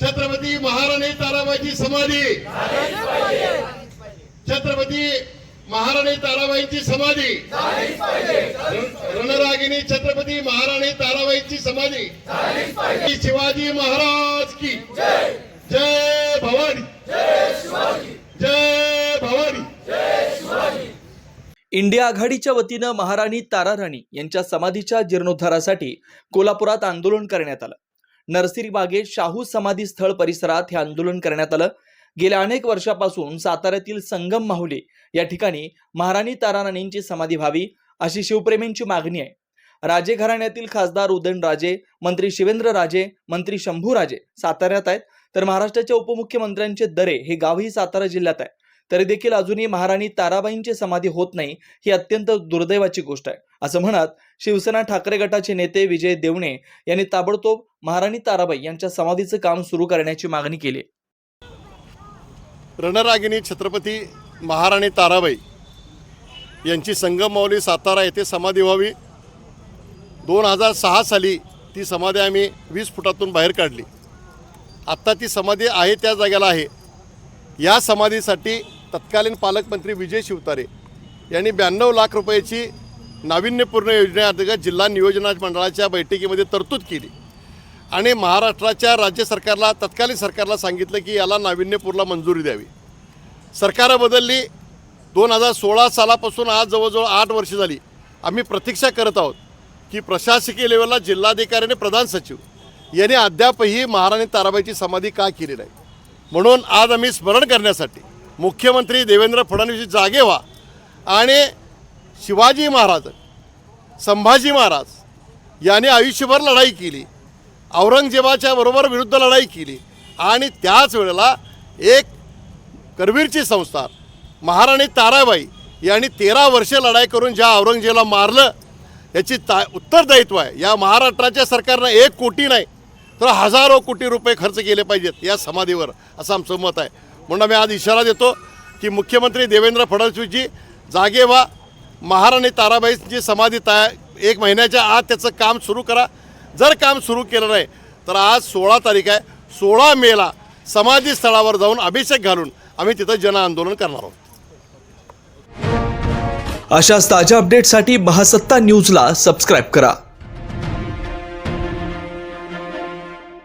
छत्रपती महाराणी ताराबाईची समाधी. छत्रपती महाराणी ताराबाईंची समाधी. रणरागिनी छत्रपती महाराणी ताराबाईंची समाधी. शिवाजी महाराज की. जय भवानी. जय भवानी. इंडिया आघाडीच्या वतीनं महाराणी ताराराणी यांच्या समाधीच्या जीर्णोद्धारासाठी कोल्हापुरात आंदोलन करण्यात आलं. नरसिरी बागेत शाहू समाधी स्थळ परिसरात हे आंदोलन करण्यात आलं. गेल्या अनेक वर्षापासून साताऱ्यातील संगम माहुली या ठिकाणी महाराणी ताराराणींची समाधी व्हावी अशी शिवप्रेमींची मागणी आहे. राजे घराण्यातील खासदार उदयनराजे मंत्री शिवेंद्र राजे मंत्री शंभू राजे साताऱ्यात आहेत. तर महाराष्ट्राच्या उपमुख्यमंत्र्यांचे दरे हे गावही सातारा जिल्ह्यात आहे. तरी देखील अजूनही महाराणी ताराबाईंची समाधी होत नाही ही अत्यंत दुर्दैवाची गोष्ट आहे. असं म्हणत शिवसेना ठाकरे गटाचे नेते विजय देवणे यांनी ताबडतोब महाराणी ताराबाई यांच्या समाधीचं काम सुरू करण्याची मागणी केली. रणरागिणी छत्रपती महाराणी ताराबाई यांची संगममावली सातारा येथे समाधी व्हावी. दोन हजार सहा साली ती समाधी आम्ही वीस फुटातून बाहेर काढली. आत्ता ती समाधी आहे त्या जागेला आहे. या समाधीसाठी तत्कालीन पालकमंत्री विजय शिवतारे यांनी ब्याण्णव लाख रुपयाची नाविन्यपूर्ण योजनेअंतर्गत जिल्हा नियोजन मंडळाच्या बैठकीमध्ये तरतूद केली. आणि महाराष्ट्राच्या राज्य सरकारला तत्कालीन सरकारला सांगितलं की याला नाविन्यपूरला मंजुरी द्यावी. सरकारं बदलली. दोन हजार सोळा सालापासून आज जवळजवळ आठ वर्ष झाली. आम्ही प्रतीक्षा करत आहोत की प्रशासकीय लेवलला जिल्हाधिकारी आणि प्रधान सचिव यांनी अद्यापही महाराणी ताराबाईची समाधी का केली नाही? म्हणून आज आम्ही स्मरण करण्यासाठी मुख्यमंत्री देवेंद्र फडणवीस जागे व्हा. आणि शिवाजी महाराज संभाजी महाराज यांनी आयुष्यभर लढाई केली. औरंगजेबाच्या बरोबर विरुद्ध लढाई केली. आणि त्याच वेळेला एक करवीरची संस्था महाराणी ताराबाई यांनी तेरा वर्ष लढाई करून ज्या औरंगजेबाला मारलं याची ता उत्तरदायित्व आहे. या महाराष्ट्राच्या सरकारनं एक कोटी नाही तर हजारो कोटी रुपये खर्च केले पाहिजेत या समाधीवर असं आमचं मत आहे. म्हणून आम्ही आज इशारा देतो की मुख्यमंत्री देवेंद्र फडणवीसजी जागे व्हा. महाराणी ताराबाईंची समाधी तया एक महिन्याच्या आत त्याचं काम सुरू करा. जर काम सुरू केलं नाही तर आज सोळा तारीख आहे. सोळा मेला समाधी स्थळावर जाऊन अभिषेक घालून आम्ही तिथं जनआंदोलन करणार आहोत. अशाच ताज्या अपडेटसाठी महासत्ता न्यूजला सबस्क्राईब करा.